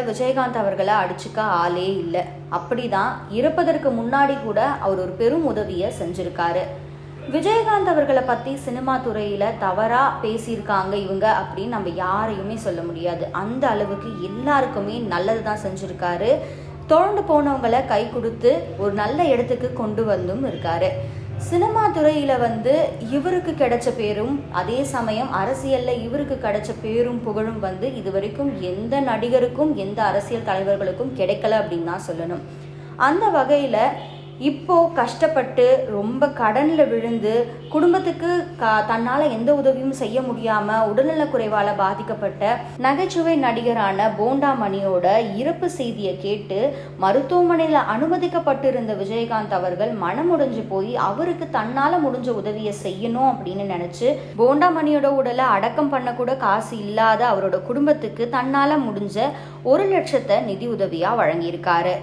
விஜயகாந்த் அவர்களை அடிச்சுக்க ஆளே இல்லை. அப்படிதான் இறப்பதற்கு முன்னாடி கூட அவர் ஒரு பெரும் உதவியை செஞ்சிருக்காரு. விஜயகாந்த் அவர்களை பற்றி சினிமா துறையில் தவறாக பேசியிருக்காங்க இவங்க அப்படின்னு நம்ம யாரையுமே சொல்ல முடியாது. அந்த அளவுக்கு எல்லாருக்குமே நல்லது தான் செஞ்சுருக்காரு. தொடர்ந்து போனவங்களை கை கொடுத்து ஒரு நல்ல இடத்துக்கு கொண்டு வந்தும் இருக்காரு. சினிமா துறையில் வந்து இவருக்கு கிடைச்ச பேரும் அதே சமயம் அரசியலில் இவருக்கு கிடைச்ச பேரும் புகழும் வந்து இது வரைக்கும் எந்த நடிகருக்கும் எந்த அரசியல் தலைவர்களுக்கும் கிடைக்கல அப்படின்னு தான் சொல்லணும். அந்த வகையில் இப்போ கஷ்டப்பட்டு ரொம்ப கடனில் விழுந்து குடும்பத்துக்கு க தன்னால் எந்த உதவியும் செய்ய முடியாமல் உடல்நலக் குறைவால் பாதிக்கப்பட்ட நகைச்சுவை நடிகரான போண்டா மணியோட இறப்பு செய்தியை கேட்டு மருத்துவமனையில் அனுமதிக்கப்பட்டிருந்த விஜயகாந்த் அவர்கள் மனமுடைஞ்சு போய் அவருக்கு தன்னால் முடிஞ்ச உதவியை செய்யணும் அப்படின்னு நினச்சி போண்டா மணியோட உடலை அடக்கம் பண்ணக்கூட காசு இல்லாத அவரோட குடும்பத்துக்கு தன்னால் முடிஞ்ச ஒரு லட்சத்தை நிதி உதவியாக வழங்கியிருக்காரு.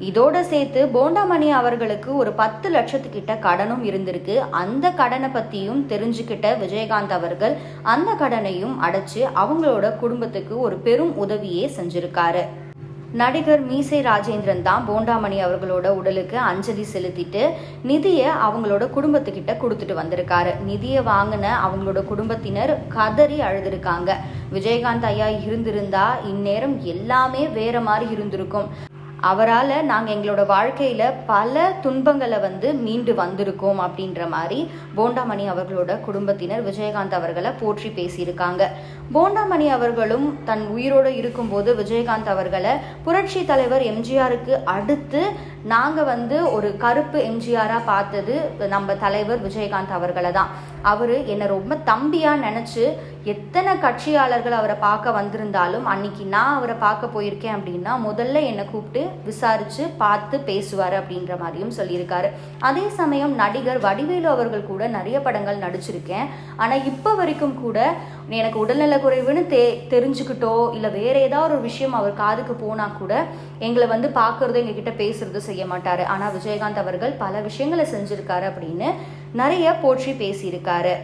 இதோட சேர்த்து போண்டாமணி அவர்களுக்கு ஒரு பத்து லட்சத்துக்கிட்ட கடனும் இருந்திருக்கு. அந்த கடனை பற்றியும் தெரிஞ்சுக்கிட்ட விஜயகாந்த் அவர்கள் அந்த கடனையும் அடைச்சு அவங்களோட குடும்பத்துக்கு ஒரு பெரும் உதவியே செஞ்சிருக்காரு. நடிகர் மீசை ராஜேந்திரன் தான் போண்டாமணி அவர்களோட உடலுக்கு அஞ்சலி செலுத்திட்டு நிதியை அவங்களோட குடும்பத்துக்கிட்ட கொடுத்துட்டு வந்திருக்காரு. நிதியை வாங்கின அவங்களோட குடும்பத்தினர் கதறி அழுதுருக்காங்க. விஜயகாந்த் ஐயா இருந்திருந்தா இந்நேரம் எல்லாமே வேற மாதிரி இருந்திருக்கும். அவரால் நாங்கள் எங்களோட வாழ்க்கையில் பல துன்பங்களை வந்து மீண்டு வந்திருக்கோம் அப்படின்ற மாதிரி போண்டாமணி அவர்களோட குடும்பத்தினர் விஜயகாந்த் அவர்களை போற்றி பேசியிருக்காங்க. போண்டாமணி அவர்களும் தன் உயிரோடு இருக்கும்போது விஜயகாந்த் அவர்களை புரட்சி தலைவர் எம்ஜிஆருக்கு அடுத்து நாங்கள் வந்து ஒரு கருப்பு எம்ஜிஆராக பார்த்தது நம்ம தலைவர் விஜயகாந்த் அவர்களை தான். அவர் என்னை ரொம்ப தம்பியாக நினச்சி எத்தனை கட்சியாளர்கள் அவரை பார்க்க வந்திருந்தாலும் அன்னைக்கு நான் அவரை பார்க்க போயிருக்கேன் அப்படின்னா முதல்ல என்னை கூப்பிட்டு விசாரித்து பார்த்து பேசுவார் அப்படின்ற மாதிரியும் சொல்லியிருக்காரு. அதே சமயம் நடிகர் வடிவேலு அவர்கள் கூட நிறைய படங்கள் நடிச்சிருக்கேன். ஆனால் இப்போ வரைக்கும் கூட எனக்கு உடல்நல குறைவுன்னு தெ தெரிஞ்சுக்கிட்டோ இல்லை வேற ஏதாவது ஒரு விஷயம் அவர் காதுக்கு போனால் கூட எங்களை வந்து பார்க்கறதோ எங்ககிட்ட பேசுறதோ செய்ய மாட்டார். ஆனால் விஜயகாந்த் அவர்கள் பல விஷயங்களை செஞ்சுருக்காரு அப்படின்னு நிறைய போற்றி பேசியிருக்காரு.